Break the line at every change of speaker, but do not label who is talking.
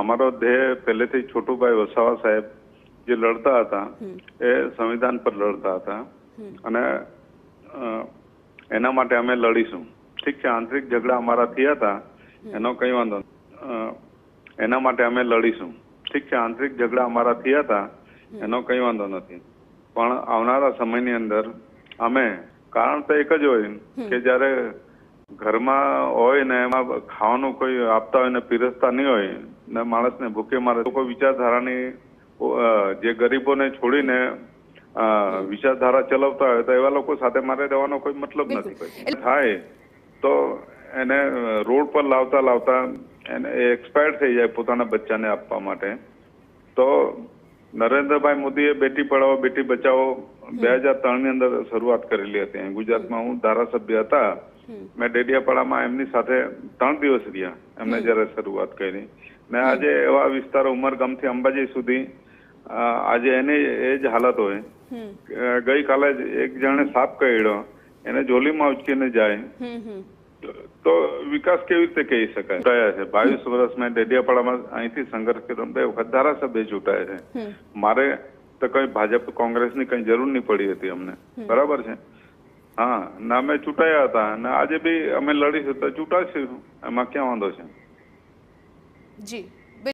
અમારો ધ્યેય પહેલેથી છોટુભાઈ વસાવા સાહેબ જે લડતા હતા એ સંવિધાન પર લડતા હતા. અને એના માટે અમે લડીશું. ઠીક છે આંતરિક ઝઘડા અમારા થયા હતા એનો કઈ વાંધો. એના માટે અમે લડીશું. ઠીક છે આંતરિક ઝઘડા અમારા થયા હતા એનો કઈ વાંધો નથી. પણ આવનારા સમયની અંદર અમે કારણ તો એક જ હોય કે જ્યારે ઘરમાં હોય ને એમાં ખાવાનું કોઈ આપતા હોય ને પીરસતા નહીં હોય માણસને ભૂખે મારે. લોકો વિચારધારાની જે ગરીબોને છોડીને વિચારધારા ચલાવતા હોય તો એવા લોકો સાથે મારે રહેવાનો કોઈ મતલબ નથી. થાય તો એને રોડ પર લાવતા લાવતા એને એક્સપાયર થઈ જાય પોતાના બચ્ચાને આપવા માટે. તો નરેન્દ્રભાઈ મોદીએ બેટી પઢાવો બેટી બચાવો બે હજાર ત્રણની અંદર શરૂઆત કરેલી હતી. ગુજરાતમાં હું ધારાસભ્ય હતા. મેં ડેડિયાપાડામાં એમની સાથે ત્રણ દિવસ રહ્યા. એમને જયારે શરૂઆત કરી. ને આજે એવા વિસ્તારો ઉમરગામથી અંબાજી સુધી આજે એની એ જ હાલત હોય. ગઈકાલે એક જણે સાપ કર્યો એને જોલીમાં ઉચકીને જાય. તો વિકાસ કેવી રીતે કહી શકાય? ચૂંટાયા છે. બાવીસ વર્ષ મેં ડેડિયાપાડામાં અહીંથી સંઘર્ષ કર્યો. બે વખત ધારાસભ્ય ચૂંટાયા છે. મારે તો કઈ ભાજપ કોંગ્રેસની કઈ જરૂર નહીં પડી હતી અમને. બરાબર છે? હા ના અમે ચૂંટાયા હતા. અને આજે બી અમે લડીશું તો ચૂંટાશું. એમાં ક્યાં વાંધો છે?
જી.